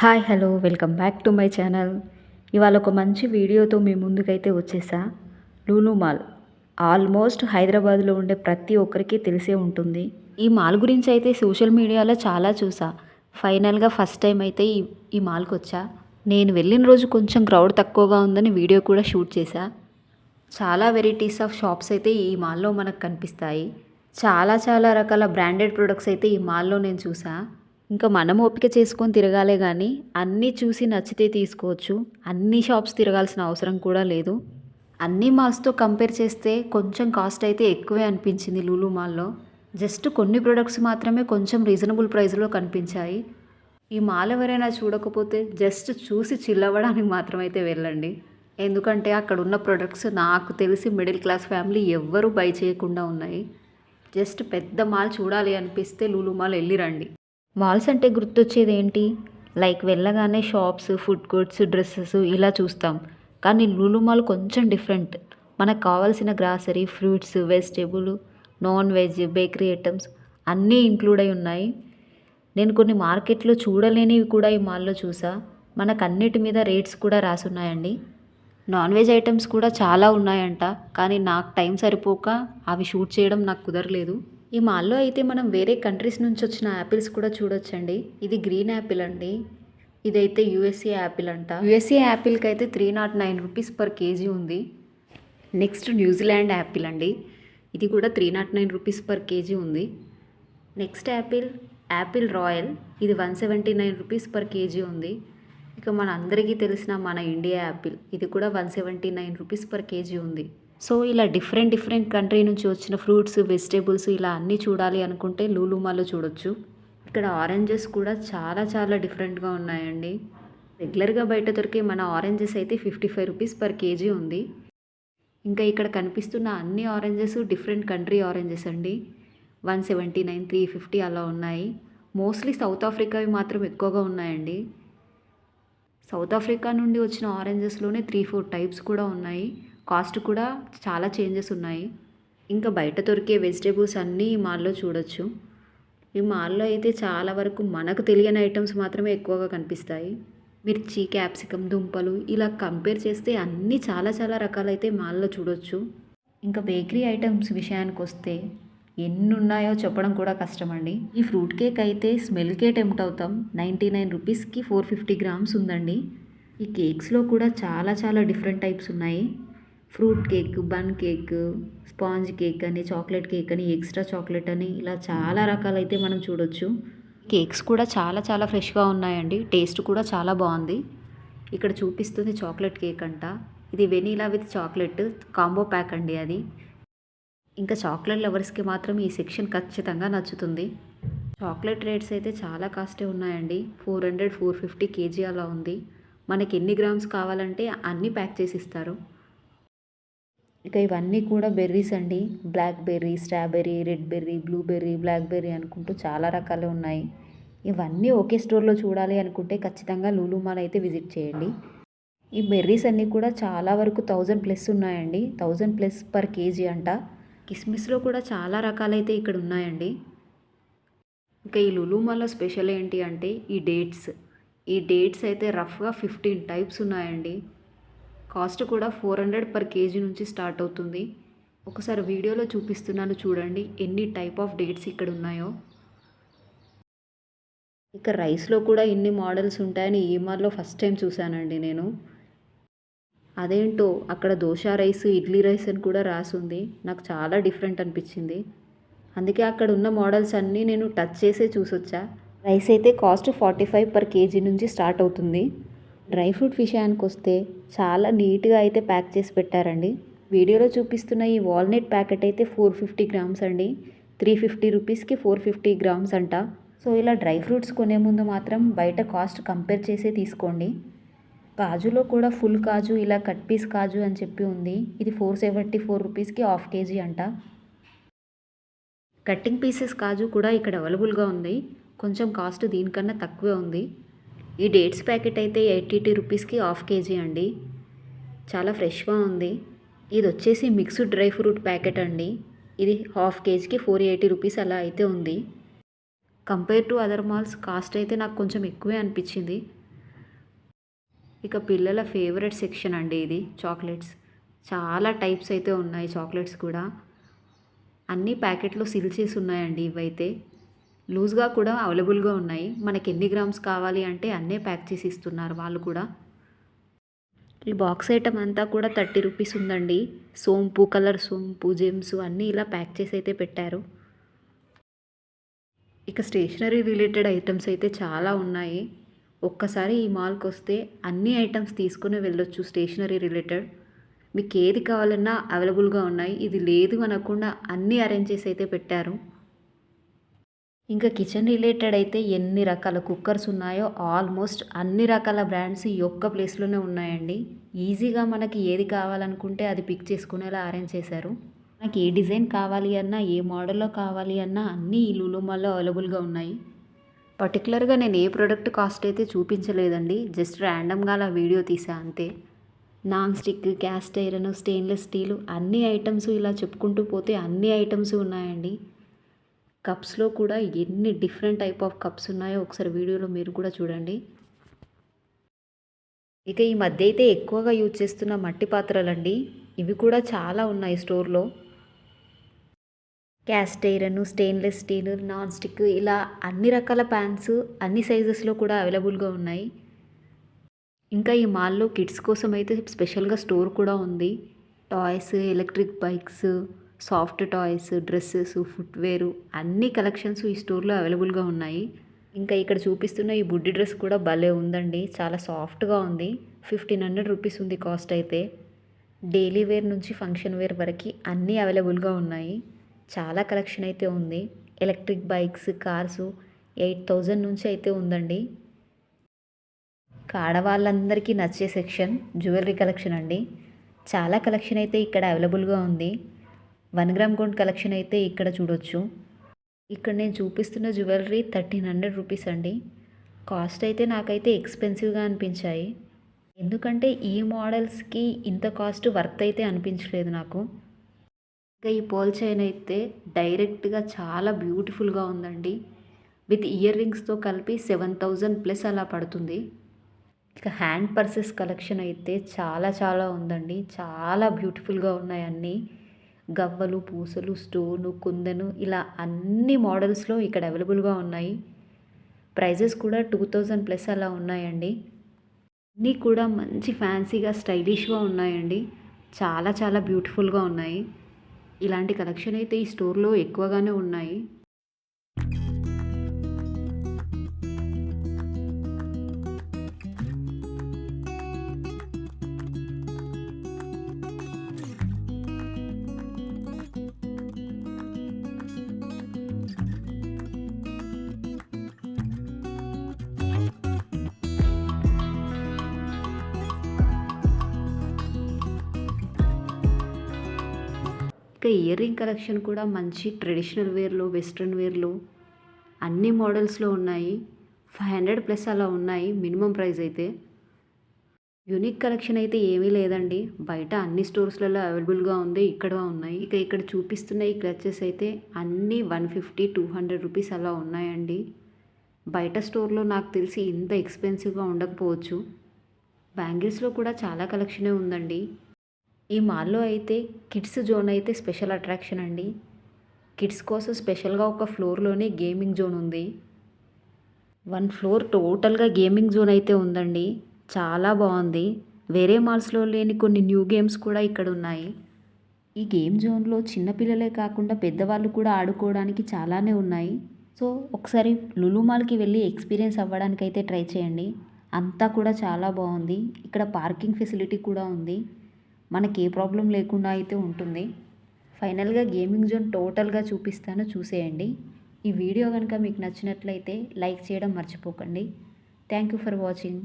Hi hello welcome back to my channel. ఇవాళ ఒక మంచి వీడియోతో మీ ముందుకైతే వచ్చేసా. లూలు మాల్. ఆల్మోస్ట్ హైదరాబాద్లో ఉండే ప్రతి ఒక్కరికి తెలిసే ఉంటుంది. ఈ మాల్ గురించి అయితే సోషల్ మీడియాలో చాలా చూసా. ఫైనల్గా ఫస్ట్ టైం అయితే ఈ ఈ మాల్కి వచ్చా. నేను వెళ్ళిన రోజు కొంచెం క్రౌడ్ తక్కువగా ఉందని వీడియో కూడా షూట్ చేశా చాలా వెరైటీస్ ఆఫ్ షాప్స్ అయితే ఈ మాల్లో మనకు కనిపిస్తాయి. చాలా చాలా రకాల బ్రాండెడ్ ప్రొడక్ట్స్ అయితే ఈ మాల్లో నేను చూసా. ఇంకా మనం ఓపిక చేసుకొని తిరగాలే కానీ అన్నీ చూసి నచ్చితే తీసుకోవచ్చు. అన్ని షాప్స్ తిరగాల్సిన అవసరం కూడా లేదు. అన్ని మాల్స్తో కంపేర్ చేస్తే కొంచెం కాస్ట్ అయితే ఎక్కువే అనిపించింది లూలు మాల్లో జస్ట్ కొన్ని ప్రొడక్ట్స్ మాత్రమే కొంచెం రీజనబుల్ ప్రైస్లో కనిపించాయి. ఈ మాల్ ఎవరైనా చూడకపోతే జస్ట్ చూసి చిల్లవడానికి మాత్రమైతే వెళ్ళండి. ఎందుకంటే అక్కడ ఉన్న ప్రొడక్ట్స్ నాకు తెలిసి మిడిల్ క్లాస్ ఫ్యామిలీ ఎవ్వరూ బై చేయకుండా ఉన్నాయి. జస్ట్ పెద్ద మాల్ చూడాలి అనిపిస్తే లూలు మాల్ వెళ్ళి రండి. మాల్స్ అంటే గుర్తొచ్చేది ఏంటి లైక్ వెళ్ళగానే షాప్స్ ఫుడ్ కోర్ట్స్ డ్రెస్సెస్ ఇలా చూస్తాం. కానీ లూలు మాల్ కొంచెం డిఫరెంట్. మనకు కావాల్సిన grocery fruits vegetable non veg bakery items అన్నీ ఇంక్లూడ్ అయి ఉన్నాయి. నేను కొన్ని మార్కెట్లో చూడలేనివి కూడా ఈ మాల్లో చూసా. మనకు అన్నిటి మీద రేట్స్ కూడా రాసున్నాయండి. నాన్ వెజ్ ఐటమ్స్ కూడా చాలా ఉన్నాయంట. కానీ నాకు టైం సరిపోక అవి షూట్ చేయడం నాకు కుదరలేదు. ఈ మాల్లో అయితే మనం వేరే కంట్రీస్ నుంచి వచ్చిన యాపిల్స్ కూడా చూడొచ్చండి. ఇది గ్రీన్ యాపిల్ అండి. ఇదైతే యూఎస్ఏ యాపిల్ అంట. యూఎస్ఏ యాపిల్కి అయితే three nought nine rupees per KG ఉంది. నెక్స్ట్ న్యూజిలాండ్ యాపిల్ అండి. ఇది కూడా three nought nine rupees per KG ఉంది. Next apple apple royal. ఇది one seventy nine rupees per KG ఉంది. ఇక మన అందరికీ తెలిసిన మన ఇండియా యాపిల్ ఇది కూడా one seventy nine rupees per KG ఉంది. సో ఇలా డిఫరెంట్ డిఫరెంట్ కంట్రీ నుంచి వచ్చిన ఫ్రూట్స్ వెజిటేబుల్స్ ఇలా అన్నీ చూడాలి అనుకుంటే లూలుమాలో చూడొచ్చు. ఇక్కడ ఆరెంజెస్ కూడా చాలా చాలా డిఫరెంట్గా ఉన్నాయండి. రెగ్యులర్గా బయట దొరికే మన ఆరెంజెస్ అయితే fifty five rupees per KG ఉంది. ఇంకా ఇక్కడ కనిపిస్తున్న అన్ని ఆరెంజెస్ డిఫరెంట్ కంట్రీ ఆరెంజెస్ అండి. One seventy nine three fifty అలా ఉన్నాయి. మోస్ట్లీ సౌత్ ఆఫ్రికావి మాత్రం ఎక్కువగా ఉన్నాయండి. సౌత్ ఆఫ్రికా నుండి వచ్చిన ఆరెంజెస్లోనే త్రీ ఫోర్ టైప్స్ కూడా ఉన్నాయి. కాస్ట్ కూడా చాలా చేంజెస్ ఉన్నాయి. ఇంకా బయట దొరికే వెజిటేబుల్స్ అన్నీ ఈ మాల్లో చూడొచ్చు. ఈ మాల్లో అయితే చాలా వరకు మనకు తెలియని ఐటమ్స్ మాత్రమే ఎక్కువగా కనిపిస్తాయి. మిర్చి క్యాప్సికమ్ దుంపలు ఇలా కంపేర్ చేస్తే అన్నీ చాలా చాలా రకాలైతే మాల్లో చూడొచ్చు. ఇంకా బేకరీ ఐటమ్స్ విషయానికి వస్తే ఎన్ని ఉన్నాయో చెప్పడం కూడా కష్టమండి. ఈ ఫ్రూట్ కేక్ అయితే స్మెల్కే టెంప్ట్ అవుతాం. నైంటీ నైన్ రూపీస్కి ఫోర్ ఫిఫ్టీ గ్రామ్స్ ఉందండి. ఈ కేక్స్లో కూడా చాలా చాలా డిఫరెంట్ టైప్స్ ఉన్నాయి. Fruit cake bun cake sponge cake అని చాక్లెట్ కేక్ అని ఎక్స్ట్రా చాక్లెట్ అని ఇలా చాలా రకాలైతే మనం చూడొచ్చు. కేక్స్ కూడా చాలా చాలా ఫ్రెష్గా ఉన్నాయండి. టేస్ట్ కూడా చాలా బాగుంది. ఇక్కడ చూపిస్తుంది చాక్లెట్ కేక్ అంట. ఇది vanilla with chocolate combo pack అండి అది. ఇంకా చాక్లెట్ లవర్స్కి మాత్రం ఈ సెక్షన్ ఖచ్చితంగా నచ్చుతుంది. చాక్లెట్ రేట్స్ అయితే చాలా కాస్టే ఉన్నాయండి. Four hundred four fifty KG అలా ఉంది. మనకి ఎన్ని గ్రామ్స్ కావాలంటే అన్నీ ప్యాక్ చేసి ఇస్తారు. ఇక ఇవన్నీ కూడా బెర్రీస్ అండి. Blackberry strawberry red berry blueberry blackberry అనుకుంటూ చాలా రకాలు ఉన్నాయి. ఇవన్నీ ఒకే స్టోర్లో చూడాలి అనుకుంటే ఖచ్చితంగా లూలుమాల్ అయితే విజిట్ చేయండి. ఈ బెర్రీస్ అన్నీ కూడా చాలా వరకు థౌజండ్ ప్లస్ ఉన్నాయండి. థౌజండ్ ప్లస్ పర్ కేజీ అంట. కిస్మిస్లో కూడా చాలా రకాలైతే ఇక్కడ ఉన్నాయండి. ఇంకా ఈ లులుమాలో స్పెషల్ ఏంటి అంటే ఈ డేట్స్. ఈ డేట్స్ అయితే రఫ్గా ఫిఫ్టీన్ టైప్స్ ఉన్నాయండి. కాస్ట్ కూడా ఫోర్ హండ్రెడ్ పర్ కేజీ నుంచి స్టార్ట్ అవుతుంది. ఒకసారి వీడియోలో చూపిస్తున్నాను చూడండి ఎన్ని టైప్ ఆఫ్ డేట్స్ ఇక్కడ ఉన్నాయో. ఇక రైస్లో కూడా ఇన్ని మోడల్స్ ఉంటాయని ఈ మార్లో ఫస్ట్ టైం చూశానండి నేను. అదేంటో అక్కడ దోశ రైస్ ఇడ్లీ రైస్ అని కూడా రాసుంది. నాకు చాలా డిఫరెంట్ అనిపించింది. అందుకే అక్కడ ఉన్న మోడల్స్ అన్నీ నేను టచ్ చేసే చూసొచ్చా. రైస్ అయితే cost forty five per KG నుంచి స్టార్ట్ అవుతుంది. డ్రై ఫ్రూట్ విషయానికి వస్తే చాలా నీట్గా అయితే ప్యాక్ చేసి పెట్టారండి. వీడియోలో చూపిస్తున్న ఈ వాల్నట్ ప్యాకెట్ అయితే ఫోర్ ఫిఫ్టీ గ్రామ్స్ అండి. త్రీ ఫిఫ్టీ రూపీస్కి ఫోర్ ఫిఫ్టీ గ్రామ్స్ అంట. సో ఇలా డ్రై ఫ్రూట్స్ కొనే ముందు మాత్రం బయట కాస్ట్ కంపేర్ చేసే తీసుకోండి. కాజులో కూడా ఫుల్ కాజు ఇలా కట్ పీస్ కాజు అని చెప్పి ఉంది. ఇది ఫోర్ సెవెంటీ ఫోర్ రూపీస్కి హాఫ్ కేజీ అంట. కట్టింగ్ పీసెస్ కాజు కూడా ఇక్కడ అవైలబుల్గా ఉంది. కొంచెం కాస్ట్ దీనికన్నా తక్కువే ఉంది. ఈ డేట్స్ ప్యాకెట్ అయితే ఎయిటీ రూపీస్కి హాఫ్ కేజీ అండి. చాలా ఫ్రెష్గా ఉంది. ఇది వచ్చేసి మిక్స్డ్ డ్రై ఫ్రూట్ ప్యాకెట్ అండి. ఇది హాఫ్ కేజీకి ఫోర్ ఎయిటీ రూపీస్ అలా అయితే ఉంది. Compare to other malls cost అయితే నాకు కొంచెం ఎక్కువే అనిపించింది. ఇక పిల్లల ఫేవరెట్ సెక్షన్ అండి ఇది చాక్లెట్స్. చాలా టైప్స్ అయితే ఉన్నాయి చాక్లెట్స్ కూడా. అన్ని ప్యాకెట్లో సిల్ చేసి ఉన్నాయండి ఇవైతే. లూజ్గా కూడా అవైలబుల్గా ఉన్నాయి. మనకి ఎన్ని గ్రామ్స్ కావాలి అంటే అన్నీ ప్యాక్ చేసి ఇస్తున్నారు వాళ్ళు కూడా. ఈ బాక్స్ ఐటమ్ అంతా కూడా థర్టీ రూపీస్ ఉందండి. సోంపు కలర్ సోంపు జెమ్స్ అన్నీ ఇలా ప్యాక్ చేసి అయితే పెట్టారు. ఇక స్టేషనరీ రిలేటెడ్ ఐటమ్స్ అయితే చాలా ఉన్నాయి. ఒక్కసారి ఈ మాల్కి వస్తే అన్ని ఐటమ్స్ తీసుకుని వెళ్ళొచ్చు స్టేషనరీ రిలేటెడ్. మీకు ఏది కావాలన్నా అవైలబుల్గా ఉన్నాయి. ఇది లేదు అనకుండా అన్నీ అరేంజ్ చేసి అయితే పెట్టారు. ఇంకా కిచెన్ రిలేటెడ్ అయితే ఎన్ని రకాల కుక్కర్స్ ఉన్నాయో ఆల్మోస్ట్ అన్ని రకాల బ్రాండ్స్ ఈ ఒక్క ప్లేస్లోనే ఉన్నాయండి. ఈజీగా మనకి ఏది కావాలనుకుంటే అది పిక్ చేసుకునేలా అరేంజ్ చేశారు. మనకి ఏ డిజైన్ కావాలి అన్నా ఏ మోడల్లో కావాలి అన్నా అన్నీ ఈ లూలుమాల్లో అవైలబుల్గా ఉన్నాయి. పర్టికులర్గా నేను ఏ ప్రోడక్ట్ కాస్ట్ అయితే చూపించలేదండి జస్ట్ ర్యాండమ్గా అలా వీడియో తీసా అంతే. Non stick cast iron stainless steel అన్ని ఐటమ్స్ ఇలా చెప్పుకుంటూ పోతే అన్ని ఐటమ్స్ ఉన్నాయండి. కప్స్లో కూడా ఎన్ని డిఫరెంట్ టైప్ ఆఫ్ కప్స్ ఉన్నాయో ఒకసారి వీడియోలో మీరు కూడా చూడండి. ఇక ఈ మధ్య అయితే ఎక్కువగా యూజ్ చేస్తున్న మట్టి పాత్రలండి. ఇవి కూడా చాలా ఉన్నాయి స్టోర్లో. Cast iron stainless steel non stick ఇలా అన్ని రకాల ప్యాన్స్ అన్ని సైజెస్లో కూడా అవైలబుల్గా ఉన్నాయి. ఇంకా ఈ మాల్లో కిడ్స్ కోసం అయితే స్పెషల్గా స్టోర్ కూడా ఉంది. Toys electric bikes soft toys dresses footwear అన్ని కలెక్షన్స్ ఈ స్టోర్లో అవైలబుల్గా ఉన్నాయి. ఇంకా ఇక్కడ చూపిస్తున్న ఈ బుడ్డి డ్రెస్ కూడా భలే ఉందండి. చాలా సాఫ్ట్గా ఉంది. ఫిఫ్టీన్ హండ్రెడ్ రూపీస్ ఉంది కాస్ట్ అయితే. డైలీ వేర్ నుంచి ఫంక్షన్ వేర్ వరకు అన్నీ అవైలబుల్గా ఉన్నాయి. చాలా కలెక్షన్ అయితే ఉంది. Electric bikes cars eight thousand నుంచి అయితే ఉందండి. ఆడవాళ్ళందరికీ నచ్చే సెక్షన్ జ్యువెలరీ కలెక్షన్ అండి. చాలా కలెక్షన్ అయితే ఇక్కడ అవైలబుల్గా ఉంది. వన్ గ్రామ్ గోల్డ్ కలెక్షన్ అయితే ఇక్కడ చూడొచ్చు. ఇక్కడ నేను చూపిస్తున్న జ్యువెలరీ థర్టీన్ హండ్రెడ్ రూపీస్ అండి. కాస్ట్ అయితే నాకైతే ఎక్స్పెన్సివ్గా అనిపించాయి. ఎందుకంటే ఈ మోడల్స్కి ఇంత కాస్ట్ వర్త్ అయితే అనిపించలేదు నాకు. ఇంకా ఈ పోల్ చైన్ అయితే డైరెక్ట్గా చాలా బ్యూటిఫుల్గా ఉందండి. విత్ ఇయర్ రింగ్స్తో కలిపి సెవెన్ థౌజండ్ ప్లస్ అలా పడుతుంది. ఇక హ్యాండ్ పర్సెస్ కలెక్షన్ అయితే చాలా చాలా ఉందండి. చాలా బ్యూటిఫుల్గా ఉన్నాయి అన్నీ. గవ్వలు పూసలు స్టోను కుందను ఇలా అన్ని మోడల్స్లో ఇక్కడ అవైలబుల్గా ఉన్నాయి. ప్రైజెస్ కూడా టూ థౌజండ్ ప్లస్ అలా ఉన్నాయండి. అన్నీ కూడా మంచి ఫ్యాన్సీగా స్టైలిష్గా ఉన్నాయండి. చాలా చాలా బ్యూటిఫుల్గా ఉన్నాయి. ఇలాంటి కలెక్షన్ అయితే ఈ స్టోర్లో ఎక్కువగానే ఉన్నాయి. ఇంకా ఇయర్ రింగ్ కలెక్షన్ కూడా మంచి ట్రెడిషనల్ వేర్లో వెస్ట్రన్ వేర్లో అన్ని మోడల్స్లో ఉన్నాయి. ఫైవ్ హండ్రెడ్ ప్లస్ అలా ఉన్నాయి మినిమం ప్రైస్ అయితే. యూనిక్ కలెక్షన్ అయితే ఏమీ లేదండి. బయట అన్ని స్టోర్స్లలో అవైలబుల్గా ఉంది ఇక్కడ ఉన్నాయి. ఇక ఇక్కడ చూపిస్తున్న ఈ క్లచెస్ అయితే అన్నీ one fifty two hundred rupees అలా ఉన్నాయండి. బయట స్టోర్లో నాకు తెలిసి ఇంత ఎక్స్పెన్సివ్గా ఉండకపోవచ్చు. బ్యాంగిల్స్లో కూడా చాలా కలెక్షనే ఉందండి. ఈ మాల్లో అయితే కిడ్స్ జోన్ అయితే స్పెషల్ అట్రాక్షన్ అండి. కిడ్స్ కోసం స్పెషల్గా ఒక ఫ్లోర్లోనే గేమింగ్ జోన్ ఉంది. వన్ ఫ్లోర్ టోటల్గా గేమింగ్ జోన్ అయితే ఉందండి. చాలా బాగుంది. వేరే మాల్స్లో లేని కొన్ని న్యూ గేమ్స్ కూడా ఇక్కడ ఉన్నాయి. ఈ గేమ్ జోన్లో చిన్నపిల్లలే కాకుండా పెద్దవాళ్ళు కూడా ఆడుకోవడానికి చాలానే ఉన్నాయి. సో ఒకసారి లులు మాల్కి వెళ్ళి ఎక్స్పీరియన్స్ అవ్వడానికి అయితే ట్రై చేయండి. అంతా కూడా చాలా బాగుంది. ఇక్కడ పార్కింగ్ ఫెసిలిటీ కూడా ఉంది. మనకి ఏ ప్రాబ్లం లేకుండా అయితే ఉంటుంది. ఫైనల్గా గేమింగ్ జోన్ టోటల్గా చూపిస్తాను చూసేయండి. ఈ వీడియో కనుక మీకు నచ్చినట్లయితే లైక్ చేయడం మర్చిపోకండి. Thank you for watching.